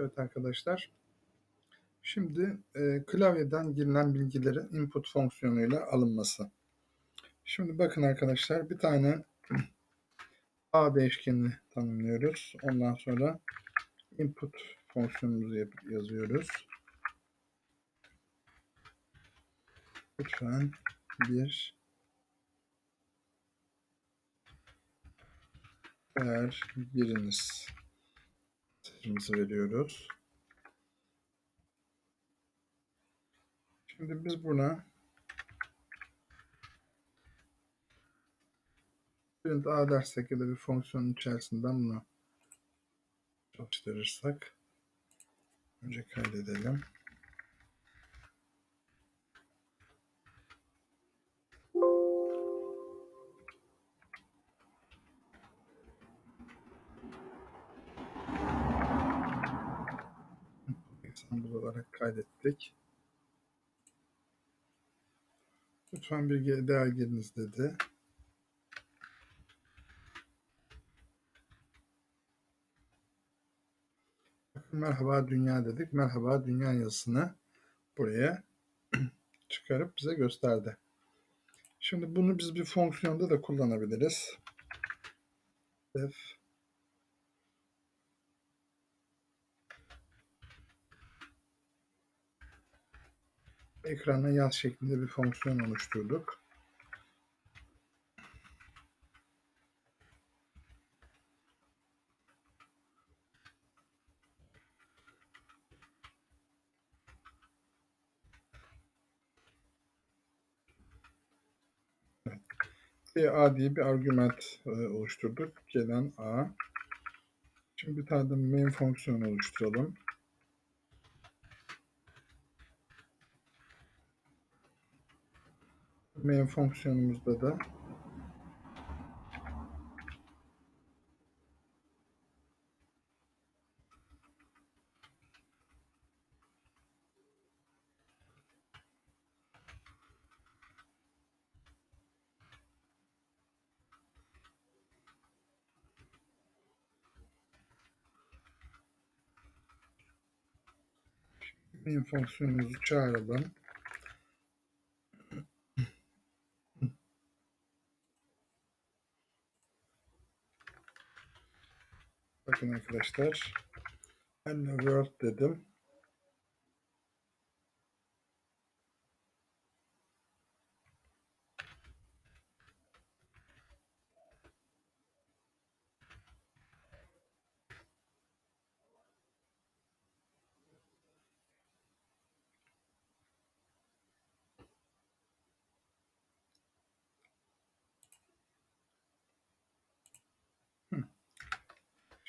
Evet arkadaşlar. Şimdi e, klavyeden girilen bilgilerin input fonksiyonuyla alınması. Şimdi bakın arkadaşlar bir tane a değişkenini tanımlıyoruz. Ondan sonra input fonksiyonumuzu yazıyoruz. Lütfen bir değer giriniz mesajımızı veriyoruz. Şimdi biz buna print a dersek ya da bir fonksiyonun içerisinden bunu çalıştırırsak önce kaydedelim. Example olarak kaydettik. Lütfen bir değer giriniz dedi. Merhaba dünya dedik. Merhaba dünya yazısını buraya çıkarıp bize gösterdi. Şimdi bunu biz bir fonksiyonda da kullanabiliriz. Def ekrana yaz şeklinde bir fonksiyon oluşturduk. bir A diye bir argüman e, oluşturduk. Gelen A. Şimdi bir tane de main fonksiyonu oluşturalım. Main fonksiyonumuzda da main fonksiyonumuzu çağıralım. Bakın arkadaşlar. Hello world dedim.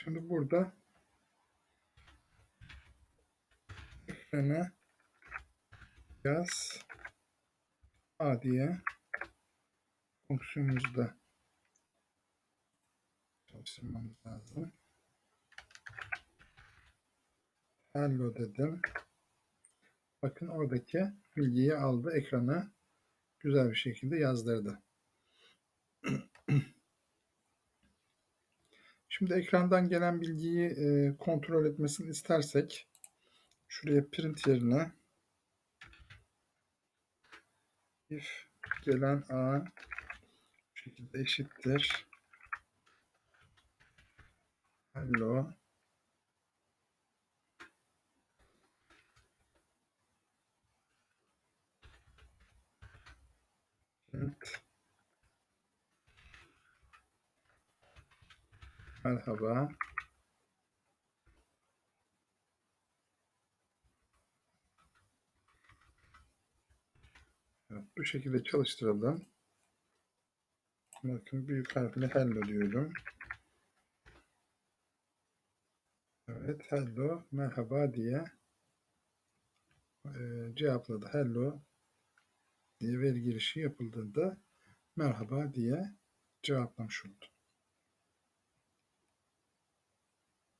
Şimdi burada ekrana yaz A diye fonksiyonumuzu da çalıştırmamız lazım. Hello dedim. Bakın oradaki bilgiyi aldı ekrana güzel bir şekilde yazdırdı. Şimdi ekrandan gelen bilgiyi e, kontrol etmesini istersek şuraya print yerine if gelen a şekilde eşittir. Hello. Print merhaba Evet, bu şekilde çalıştıralım. Bakın büyük harfle hello diyorum. Evet hello merhaba diye e, cevapladı. Hello diye veri girişi yapıldığında merhaba diye cevaplamış oldu.